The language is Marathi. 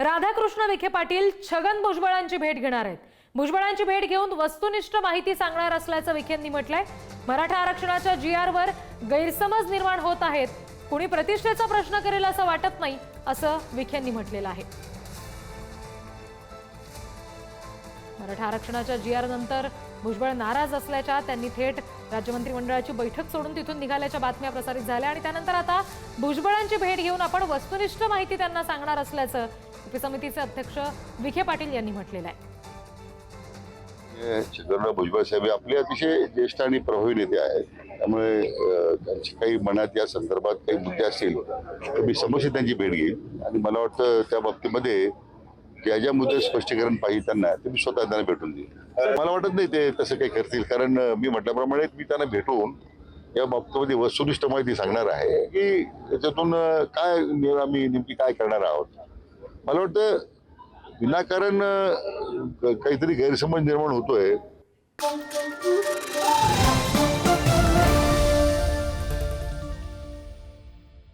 राधाकृष्ण विखे पाटील छगन भुजबळांची भेट घेणार आहेत. भुजबळांची भेट घेऊन वस्तुनिष्ठ माहिती सांगणार असल्याचं विखेंनी म्हटलंय. मराठा आरक्षणाच्या जी वर गैरसमज निर्माण होत आहेत. कुणी प्रतिष्ठेचा प्रश्न करेल असं वाटत नाही असं विखेंनी म्हटलेलं आहे. मराठा आरक्षणाच्या जी आर नंतर भुजबळ नाराज असल्याच्या त्यांनी थेट राज्य मंत्रिमंडळाची बैठक सोडून तिथून निघाल्याच्या बातम्या प्रसारित झाल्या आणि त्यानंतर आता भुजबळांची भेट घेऊन आपण वस्तुनिष्ठ माहिती त्यांना सांगणार असल्याचं उपसमितीचे अध्यक्ष विखे पाटील यांनी म्हटलेलं आहे. छगनराव भुजबळ साहेब आपले अतिशय ज्येष्ठ आणि प्रभावी नेते आहेत. त्यामुळे त्यांची त्यांचे काही मनात या संदर्भात काही मुद्दे असतील तर मी समस्या त्यांची भेट घेईन. आणि मला वाटतं त्या बाबतीमध्ये ज्या ज्या मुद्दे स्पष्टीकरण पाहिजे त्यांना ते मी स्वतः त्यांना भेटून देईन. मला वाटत नाही ते तसं काही करतील कारण मी म्हटल्याप्रमाणे मी त्यांना भेटून या बाबतीमध्ये वस्तुनिष्ठ माहिती सांगणार आहे की त्याच्यातून काय आम्ही नेमकी काय करणार आहोत. मला वाटतं विनाकारण काहीतरी गैरसमज निर्माण होतोय.